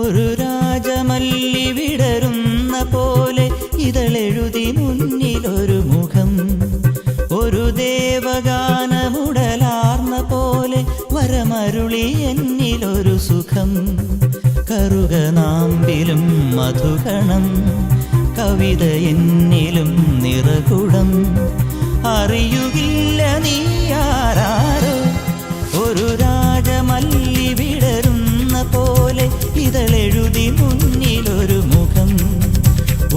ഒരു രാജമല്ലി വിടരുന്ന പോ വരമരുളി എന്നിലൊരു സുഖം. കറുക നാമ്പിലും മധുഗണം കവിത എന്നിലും നിറകുടം. അറിയുകില്ല നീ ആരാരോ. ഒരു രാജമല്ലി വിടരുന്ന പോലെ ഇതളെഴുതി മുന്നിലൊരു മുഖം.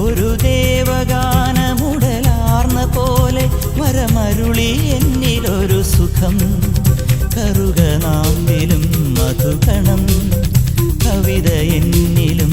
ഒരു ദേവഗാനമുടലാർന്ന പോലെ വരമരുളി എന്നിലൊരു സുഖം. കറുക നാമ്പിലും മധുകണം കവിത എന്നിലും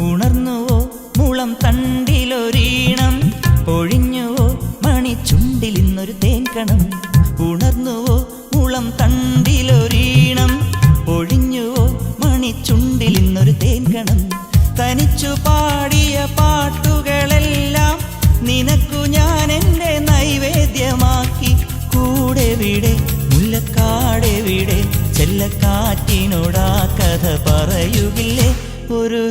ഉണർന്നുവോ മുളം തണ്ടിലൊരീണം? ഒഴിഞ്ഞുവോ മണിച്ചുണ്ടിൽ ഇന്നൊരു തേൻകണം? ഉണർന്നുവോ മുളം തണ്ടിലൊരീണം? ഒഴിഞ്ഞുവോ മണിച്ചുണ്ടിൽ ഇന്നൊരു തേൻകണം? തനിച്ചു പാടിയ പാട്ടുകളെല്ലാം നിനക്കു ഞാൻ എന്റെ നൈവേദ്യമാക്കി. കൂടെ വിടെ മുല്ലക്കാടെ വിടെ ചെല്ലക്കാറ്റിനോടാ കഥ പറയുകില്ലേ? ഒരു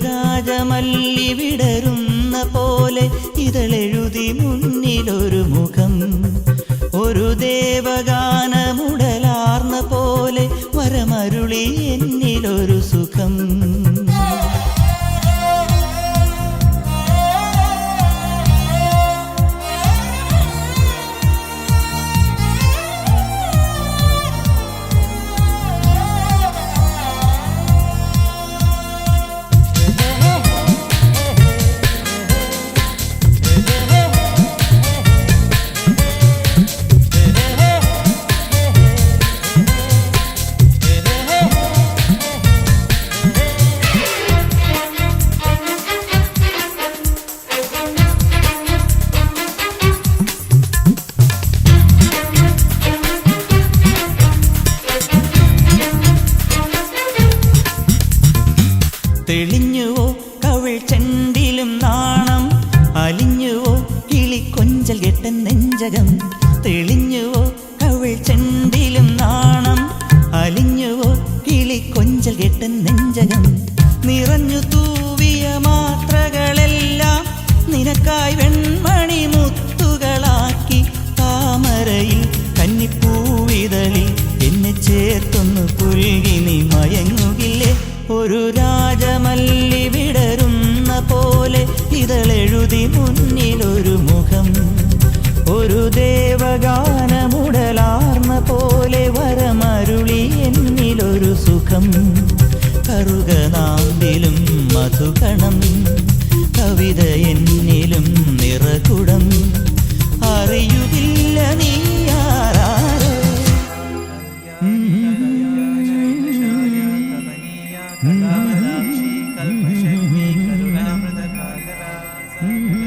രാജമല്ലി വിടരുന്ന പോലെ ഇതളെഴുതി മുന്നിലൊരു തെളിഞ്ഞുവോ കവിൾ ചെണ്ടിലും നാണം? അലിഞ്ഞുവോ കിളി കൊഞ്ചൽ കെട്ടൻ നെഞ്ചകം? തെളിഞ്ഞുവോ കവിൾ ചെണ്ടിലും നാണം? അലിഞ്ഞുവോ കിളി കൊഞ്ചൽ കെട്ടൻ നെഞ്ചകം? നിറഞ്ഞു തൂവിയ താജമല്ലി വിടരുന്ന പോലെ ഇതളെഴുതി മുന്നിലൊരു മുഖം. ഒരു ദേവഗാനമുടലാർന്ന പോലെ വരമരുളി എന്നിലൊരു സുഖം. കറുകനാമ്പിലും മധുകണം കവിത എന്നിലും നിറകുടം. അറിയുകില്ല Mm-hmm.